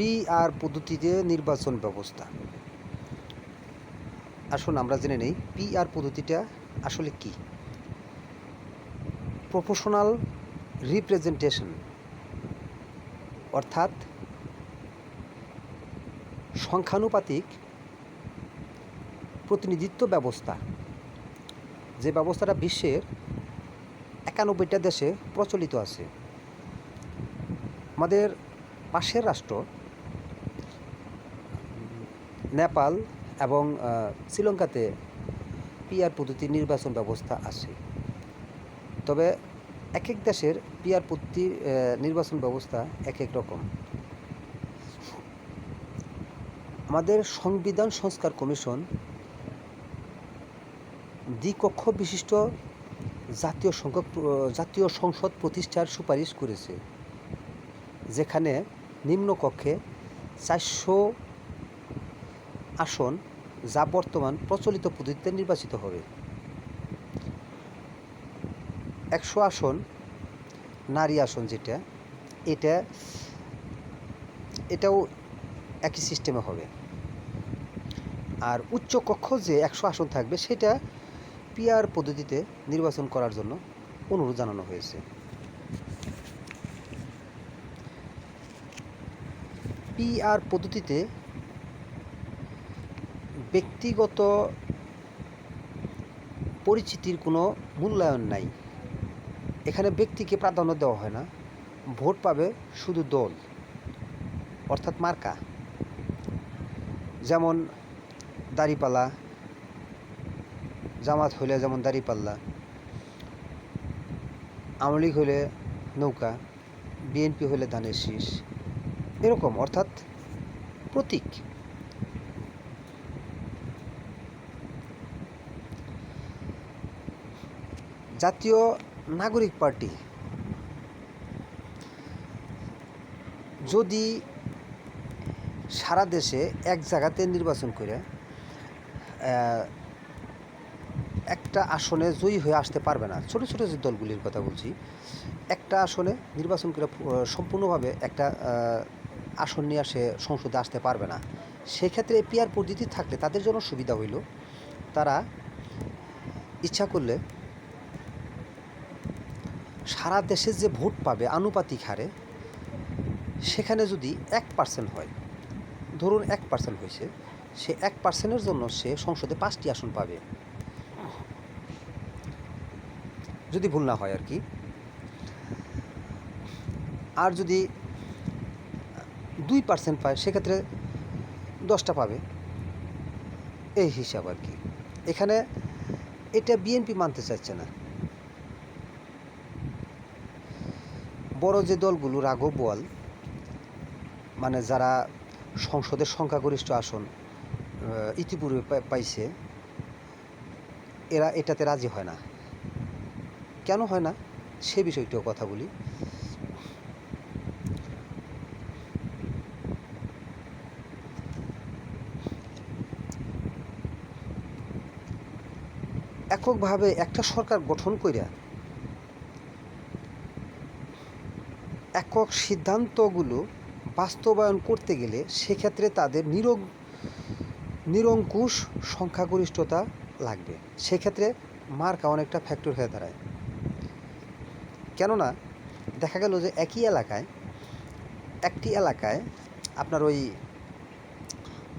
PR পদ্ধতিতে নির্বাচন ব্যবস্থা। আসুন আমরা জেনে নেই পিআর পদ্ধতিটা আসলে কি। প্রফেশনাল রিপ্রেজেন্টেশন অর্থাৎ সংখ্যানুপাতিক প্রতিনিধিত্ব ব্যবস্থা। যে ব্যবস্থাটা বিশ্বের একানব্বইটা দেশে প্রচলিত আছে। আমাদের পাশের রাষ্ট্র নেপাল এবং শ্রীলঙ্কাতে পিআর পদ্ধতির নির্বাচন ব্যবস্থা আছে। তবে এক এক দেশের পিআর পদ্ধতির নির্বাচন ব্যবস্থা এক এক রকম। আমাদের সংবিধান সংস্কার কমিশন দ্বিকক্ষ বিশিষ্ট জাতীয় সংখ্যক জাতীয় সংসদ প্রতিষ্ঠার সুপারিশ করেছে, যেখানে নিম্নকক্ষে চারশো আসন যা বর্তমান প্রচলিত পদ্ধতিতে নির্বাচিত হবে। একশো আসন, নারী আসন যেটা, এটা, এটাও একই সিস্টেমে হবে। আর উচ্চ কক্ষ যে একশো আসন থাকবে, সেটা পিআর পদ্ধতিতে নির্বাচন করার জন্য অনুরোধ জানানো হয়েছে। পিআর পদ্ধতিতে ব্যক্তিগত পরিচিতির কোনো মূল্যায়ন নাই। এখানে ব্যক্তিকে প্রাধান্য দেওয়া হয় না। ভোট পাবে শুধু দল, অর্থাৎ মার্কা। যেমন দাড়িপাল্লা, জামাত হইলে যেমন দাড়িপাল্লা, আওয়ামী লীগ হইলে নৌকা, বিএনপি হইলে ধানের শীষ, এরকম, অর্থাৎ প্রতীক। জাতীয় নাগরিক পার্টি। যদি সারা দেশে এক জায়গাতে নির্বাচন করে একটা আসনে জয়ী হয়ে আসতে পারবে না। ছোট ছোট যে দলগুলির কথা বলছি, একটা আসনে নির্বাচন করে সম্পূর্ণভাবে একটা আসন নিয়ে সে সংসদে আসতে পারবে না। সেক্ষেত্রে পিআর পদ্ধতি থাকলে তাদের জন্য সুবিধা হইল, তারা ইচ্ছা করলে সারা দেশে যে ভোট পাবে আনুপাতিক হারে, সেখানে যদি এক পার্সেন্ট হয়, ধরুন এক পার্সেন্ট হয়েছে, সে এক পার্সেন্টের জন্য সে সংসদে পাঁচটি আসন পাবে। যদি ভুল না হয় আর কি। আর যদি দুই পার্সেন্ট পায়, সেক্ষেত্রে দশটা পাবে। এই হিসাব আর কি। এখানে এটা বিএনপি মানতে চাইছে না। বড় যে দলগুলো, রাঘব বোয়াল মানে যারা সংসদের সংখ্যাগরিষ্ঠ আসন ইতিপূর্বে পাইছে, এরা এটাতে রাজি হয় না। কেন হয় না? সে বিষয়টিও কথা বলি। এককভাবে একটা সরকার গঠন কইরা একক সিদ্ধান্তগুলো বাস্তবায়ন করতে গেলে সেক্ষেত্রে তাদের নিরং নিরঙ্কুশ সংখ্যাগরিষ্ঠতা লাগবে। সেক্ষেত্রে মার্কা অনেকটা ফ্যাক্টর হয়ে দাঁড়ায়। কেননা, দেখা গেল যে একই এলাকায়, একটি এলাকায় আপনার ওই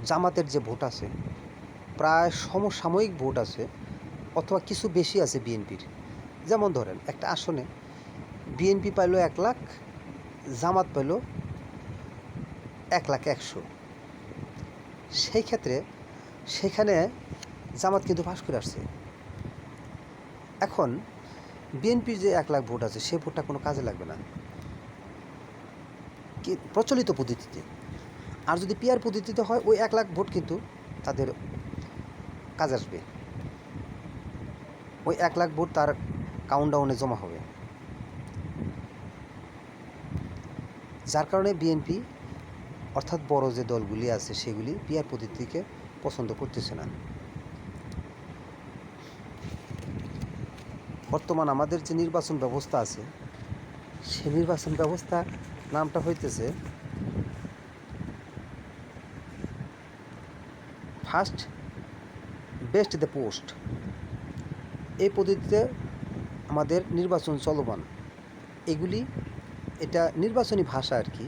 জামাতের যে ভোট আছে, প্রায় সমসাময়িক ভোট আছে অথবা কিছু বেশি আছে বিএনপির। যেমন ধরেন, একটা আসনে বিএনপি পাইলো এক লাখ জামাত পাইলো এক লাখ একশো। সেই ক্ষেত্রে সেখানে জামাত কিন্তু পাশ করে আসছে। এখন বিএনপির যে এক লাখ ভোট আছে সেই ভোটটা কোনো কাজে লাগবে না। প্রচলিত পদ্ধতিতে। আর যদি পিআর পদ্ধতিতে হয়, ওই এক লাখ ভোট কিন্তু তাদের কাজ আসবে। ওই এক লাখ ভোট তার কাউন্টডাউনে জমা হবে। যার কারণে বিএনপি অর্থাৎ বড় যে দলগুলি আছে সেগুলি পিয়ার পদ্ধতিকে পছন্দ করতেছে না। বর্তমান আমাদের যে নির্বাচন ব্যবস্থা আছে, সে নির্বাচন ব্যবস্থা নামটা হইতেছে ফার্স্ট বেস্ট দ্য পোস্ট। এই পদ্ধতিতে আমাদের নির্বাচন চলমান। এগুলি এটা নির্বাচনী ভাষা আর কি।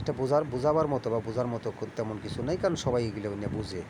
এটা বোঝার, বোঝাবার মতো বা বোঝার মতো তেমন কিছু নেই, কারণ সবাই এগুলো বুঝে।